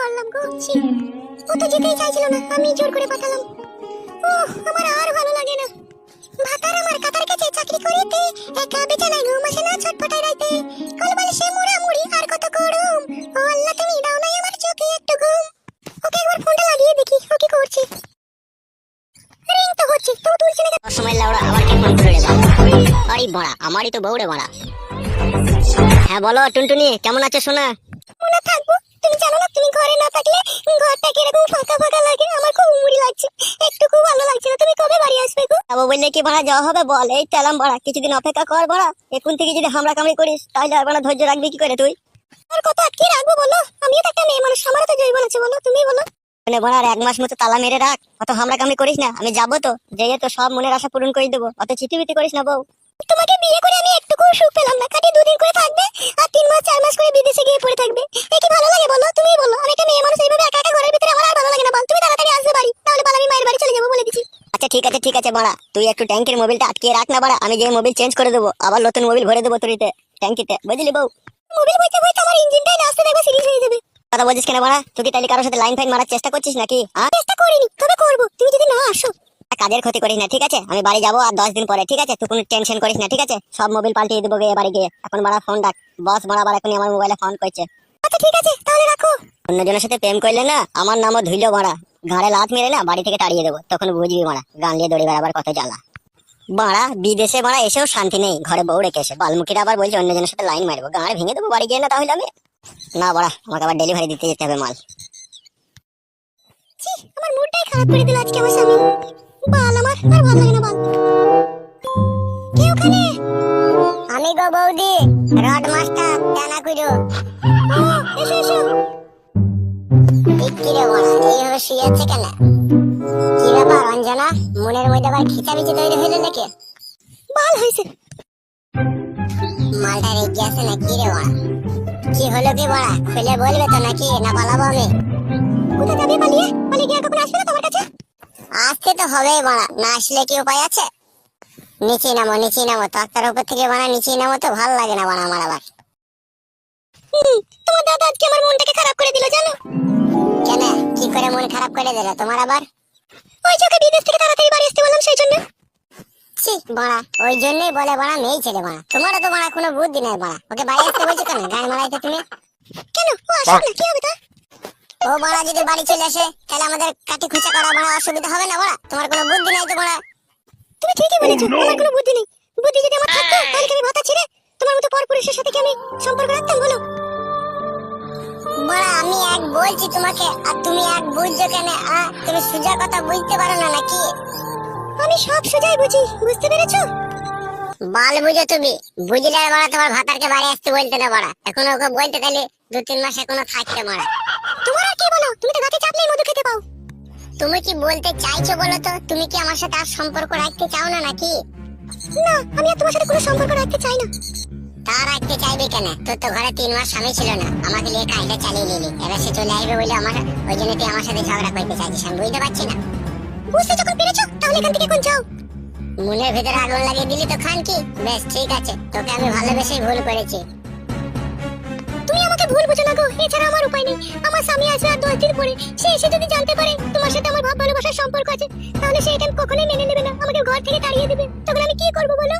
করলাম গো ছি। ও তো যেতেই চাইছিল না আমি জোর করে পাঠালাম। ও আমার আর ভালো লাগে না। ভাতার আমার কাতার কাছে চাকরি করিতে একা বিছানায় ঘুম আসে না ছটফটাই রাইতে। কল বলে সে মুড়া মুড়ি আর কত করুম ও আল্লাহ তুমি দাও নাই আমার চোখে একটু ঘুম। ওকে একবার ফোনটা লাগিয়ে দেখি ও কি করছে। রিং তো হচ্ছে তো তুলছে না? সময় লাউড়া আবার কে ফোন করে রে আরে বড়া আমারই তো বউরে বড়া। হ্যাঁ বলো টুনটুনি কেমন আছো সোনা? মনে থাকব বললে কি ভাড়া যাওয়া হবে বল? এই তেলাম ভাড়া। কিছুদিন অপেক্ষা কর ভাড়া। এখন থেকে যদি হামলা কামড়ি করিস, তাহলে আর ধৈর্য রাখবি কি করে তুই? আর কত রাখব বলো? তো একটা মেয়ে মানুষ তো আছে বলো তুমি বলো। মানে এক মাস মতো তালা মেরে রাখ, অত হামলা কামড়ি করিস না, আমি যাব তো। যেয়ে তো সব মনের আশা পূরণ করে দেবো, অত চিঠি বিটি করিস না বউ। তোমাকে বিয়ে করে আমি একটুকু সুখ পেলাম না। খালি দুদিন করে থাকবে, আর তিন মাস, চার মাস করে বিদেশে গিয়ে পড়ে থাকবে। এ কি ভালো লাগে বলো তুমি আছে বাড়া। তুই একটু ট্যাঙ্কের মোবিলটা আটকিয়ে রাখ না বাড়া, আমি যে মোবিল চেঞ্জ করে দেবো, আবার নতুন মোবিল ভরে দেবো তোরিতে, ট্যাঙ্কিতে। বুঝলি বউ? মোবাইল বইতে বইতে আমার ইঞ্জিনটাই না আসতে দেখবে, সিরিজ হয়ে যাবে। কথা বলছিস কেন বাড়া? তুই কি তাহলে কারোর সাথে লাইন ফাইন মারার চেষ্টা করছিস নাকি হ্যাঁ? চেষ্টা করিনি, তবে করব। তুমি যদি না আসো। কাজের ক্ষতি করিস না, ঠিক আছে? আমি বাড়ি যাব আর দশ দিন পরে, ঠিক আছে? তুই কোনো টেনশন করিস না, ঠিক আছে? সব মোবাইল পাল্টিয়ে দেবো গিয়ে বাড়ি গিয়ে। এখন বাড়া ফোন ডাক বস বাড়া আবার এখনই আমার মোবাইলে ফোন করছে। আচ্ছা ঠিক আছে, তাহলে রাখো। অন্যজনের সাথে প্রেম করলে না, আমার নামও ধুইলো মারা ঘাড়ে লাত মেরে না বাড়ি থেকে তাড়িয়ে দেবো। তখন বুঝবি মারা, গান নিয়ে দড়ি বেড়াবার কত জ্বালা। বাড়া বিদেশে মারা, এসেও শান্তি নেই। ঘরে বউ রেখে এসে। বালমুখিরা আবার বলছে অন্যজনের সাথে লাইন মারবো। গাঁড়ে ভেঙে দেবো বাড়ি গিয়ে না তাহলে আমি? না বাড়া আমাকে আবার ডেলিভারি দিতে যেতে হবে মাল। আমি গো বৌদি, রড মাস্টার টানা কুইরো কিরে বড়া এইভাবে শুয়ে আছে কেন? কি ব্যাপার অঞ্জনা? মনের মধ্যে আবার খিচামিচি তৈরি হইল নাকি? বাল হয়েছে মালটা রেগে আছে না কি রে বড়া? কি হলো কি বড়া খুলে বলবে তো নাকি না পালাবো আমি? কোথায় যাবে পালিয়ে? পালিয়ে গিয়ে কখন আসবে তোমার কাছে? আসতে তো হবেই বড়া না আসলে কি উপায় আছে? নিচে নামো নিচে নামো তক্তার উপর থেকে বানা নিচে নামো তো ভালো লাগে না বানা আমার আবার। তোমার দাদা আজকে আমার মনটাকে খারাপ করে দিল জানো? খারাপ করে দিল তোমার আবার? ওই চোখে বিদেশ থেকে তাড়াতাড়ি বাড়ি আসতে বললাম সেই জন্য। ছি বড়া ওই জন্যই বলে বড়া মেয়ে ছেলে বড়া। তোমারও তো বড়া কোনো বুদ্ধি নাই বড়া। ওকে বাড়ি আসতে বলছো কেন? গান মারাইতে তুমি? কেন? ও আসবে না কি হবে তা ও বড়া যদি বাড়ি চলে আসে তাহলে আমাদের কাটি খুঁচা করা বড়া অসুবিধা হবে না বড়া? তোমার কোনো বুদ্ধি নাই তো বড়া? তুমি ঠিকই বলেছ আমার কোনো বুদ্ধি নেই। বুদ্ধি যদি আমার থাকতো তাহলে কি আমি ভাতা ছেড়ে তোমার মতো পরপুরুষের সাথে কি আমি সম্পর্ক রাখতাম বলো? বড়া আমি এক বলছি তোমাকে আর তুমি এক বুঝছ কেন? আ তুমি সুজা কথা বুঝতে পারো না নাকি? আমি সব সোজাই বুঝি বুঝতে পেরেছ? বাল বুঝো তুমি। বুঝলে আর বড়া তোমার ভাতারকে বাড়ি আসতে বলতে না বড়া। এখন ওকে বলতে তাহলে দু তিন মাস এখনও থাকতে বড়া। তোমার আর কি বলো? তুমি তো চাপলেই মধু খেতে পাও। তুমি কি বলতে চাইছো বলো তো? তুমি কি আমার সাথে আর সম্পর্ক রাখতে চাও না নাকি? না আমি আর তোমার সাথে কোনো সম্পর্ক রাখতে চাই না। তা রাখতে চাইবে কেন? তোর তো ঘরে তিন মাস স্বামী ছিল না। আমাকে নিয়ে কাজটা চালিয়ে নিলি। এবার সে চলে আসবে বলে আমার ওই জন্য তুই আমার সাথে ঝগড়া করতে চাইছিস। আমি বুঝতে পারছি না। বুঝতে যখন পেরেছ তাহলে এখান থেকে এখন যাও। মনের ভিতরে আগুন লাগিয়ে দিলি তো খান কি? বেশ ঠিক আছে। তোকে আমি ভালোবেসেই ভুল করেছি। তুমি আমাকে ভুল বুঝো না গো। এছাড়া আমার উপায় নেই। আমার স্বামী আসবে আর দশ দিন পরে। সে এসে যদি জানতে পারে তোমার সাথে আমার ভাব ভালোবাসার সম্পর্ক আছে তাহলে সে এটা কখনোই মেনে নেবে না। আমাকে ঘর থেকে তাড়িয়ে দেবে। তখন আমি কি করব বলো?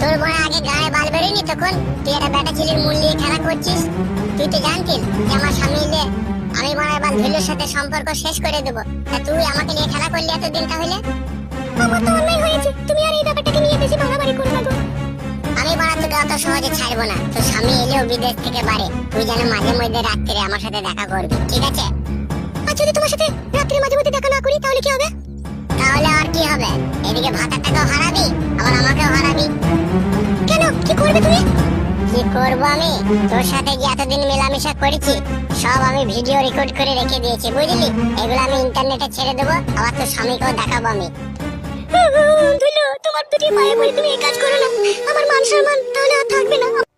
তোর বোন বেরোয়নি তখন? তুই একটা বেটা ছেলের মূল নিয়ে খেলা করছিস? তুই তো জানতিস যে আমার স্বামী এলে আমি বড় এবার ধুলোর সাথে সম্পর্ক শেষ করে দেবো। তা তুই আমাকে নিয়ে খেলা করলি এতদিন তাহলে? আমার তো অন্যায় হয়েছে। তুমি আর এই ব্যাপারটাকে নিয়ে বেশি বাড়াবাড়ি করো না আমি বড় তোকে অত সহজে ছাড়বো না। তোর স্বামী এলেও বিদেশ থেকে বাড়ে। তুই যেন মাঝে মধ্যে রাত্রে আমার সাথে দেখা করবি ঠিক আছে? আর যদি তোমার সাথে রাত্রে মাঝে মধ্যে দেখা না করি তাহলে কি হবে? তাহলে আর কি হবে? এদিকে ভাতাটাকেও হারাবি আবার আমাকেও করবে তুমি? কি করব আমি? তোর সাথে যে এতদিন মেলামেশা করেছি, সব আমি ভিডিও রেকর্ড করে রেখে দিয়েছি, বুঝলি? এগুলো আমি ইন্টারনেটে ছেড়ে দেবো, আবার তোর স্বামীকেও দেখাবো আমি। ধুলো, তোমার দুটি পায়ে পড়ে তুমি এই কাজ করো না। আমার মান সম্মান তাহলে আর থাকবে না।